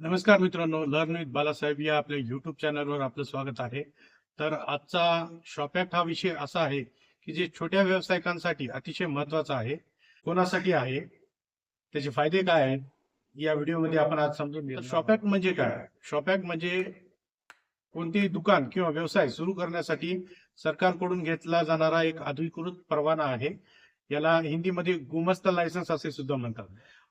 नमस्कार मित्रांनो learn with Balasaheb या आपल्या युट्यूब चॅनलवर आपलं स्वागत आहे. तर आजचा शॉपॅक्ट हा विषय असा आहे की जे छोट्या व्यावसायिकांसाठी अतिशय महत्त्वाचा आहे कोणासाठी आहे त्याचे फायदे काय आहेत या व्हिडिओमध्ये आपण आज समजून घेऊ शॉपॅक्ट म्हणजे काय? शॉपॅक्ट म्हणजे कोणतेही दुकान किंवा व्यवसाय सुरू करण्यासाठी सरकारकडून घेतला जाणारा एक अधिकृत परवाना आहे. याला हिंदीमध्ये गुमस्त लायसन्स असे सुद्धा म्हणतात.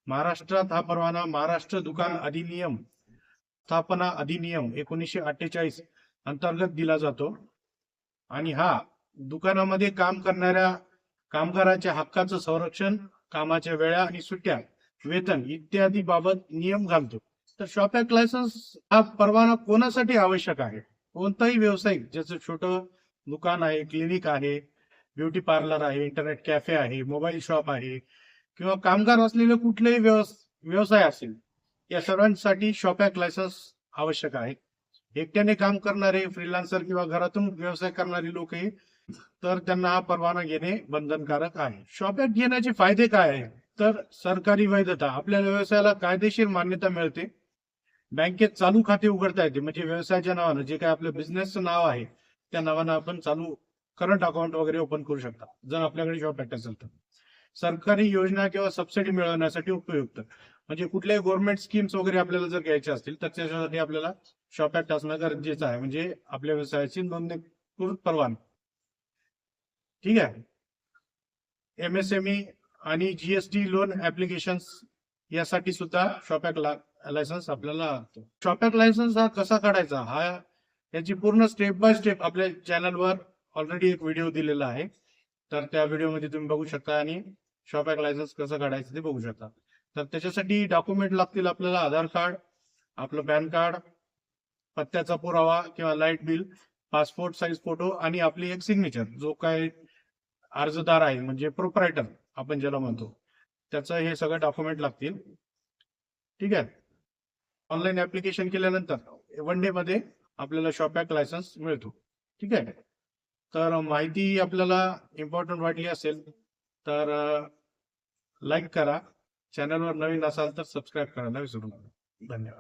महाराष्ट्रात हा परवाना महाराष्ट्र दुकान अधिनियम स्थापना अधिनियम एकोणीसशे अठ्ठेचाळीस अंतर्गत दिला जातो. आणि हा दुकानामध्ये काम करणाऱ्या कामगाराच्या हक्काचं संरक्षण कामाच्या वेळा आणि सुट्ट्या वेतन इत्यादी बाबत नियम घालतो. तर शॉप ऍक्ट लायसन्स हा परवाना कोणासाठी आवश्यक आहे? कोणताही व्यावसायिक ज्याचं छोटं दुकान आहे क्लिनिक आहे ब्युटी पार्लर आहे इंटरनेट कॅफे आहे मोबाईल शॉप आहे किंवा कामगार असलेले कुठलेही व्यवसाय असेल या सर्वांसाठी शॉप लायसन्स आवश्यक आहे. एकट्याने काम करणारे फ्रीलान्सर किंवा घरातून व्यवसाय करणारे लोकही तर त्यांना हा परवाना घेणे बंधनकारक आहे. शॉप घेण्याचे फायदे काय आहे तर सरकारी वैधता. आपल्या व्यवसायाला कायदेशीर मान्यता मिळते. बँकेत चालू खाते उघडता येते. म्हणजे व्यवसायाच्या नावानं जे काय आपलं बिझनेसचं नाव आहे त्या नावानं आपण चालू करंट अकाउंट वगैरे ओपन करू शकता. जर आपल्याकडे शॉप असेल तर. सरकारी योजना किंवा सबसिडी मिळवण्यासाठी उपयुक्त. म्हणजे कुठल्याही गव्हर्नमेंट स्कीम्स वगैरे आपल्याला जर घ्यायचे असतील तर त्याच्यासाठी आपल्याला शॉप ऍक्ट असणं गरजेचं आहे. म्हणजे आपल्या व्यवसायाची नोंदणीकृत परवाना ठीक आहे? एमएसएमई आणि जीएसटी लोन ऍप्लिकेशन यासाठी सुद्धा शॉप ऍक्ट लायसन्स आपल्याला लागतो. शॉप ऍक्ट लायसन्स हा कसा काढायचा? हा याची पूर्ण स्टेप बाय स्टेप आपल्या चॅनलवर ऑलरेडी एक व्हिडिओ दिलेला आहे. तर त्या व्हिडिओमध्ये तुम्ही बघू शकता आणि शॉप ऍक्ट लायसन्स कसं काढायचं ते बघू शकता. तर त्याच्यासाठी डॉक्युमेंट लागतील आपल्याला आधार कार्ड आपलं पॅन कार्ड पत्त्याचा पुरावा किंवा light bill passport size photo आणि आपली एक सिग्नेचर जो काय अर्जदार आहे म्हणजे प्रोपरायटर आपण ज्याला म्हणतो. त्याचं हे सगळं डॉक्युमेंट लागतील. ठीक आहे? ऑनलाईन ऍप्लिकेशन केल्यानंतर वन डे मध्ये आपल्याला शॉप ऍक्ट लायसन्स मिळतो. ठीक आहे? तर माहिती आपल्याला इम्पॉर्टंट वाटली असेल तर लाईक करा. चॅनलवर नवीन असाल तर सबस्क्राईब करायला विसरू नका धन्यवाद.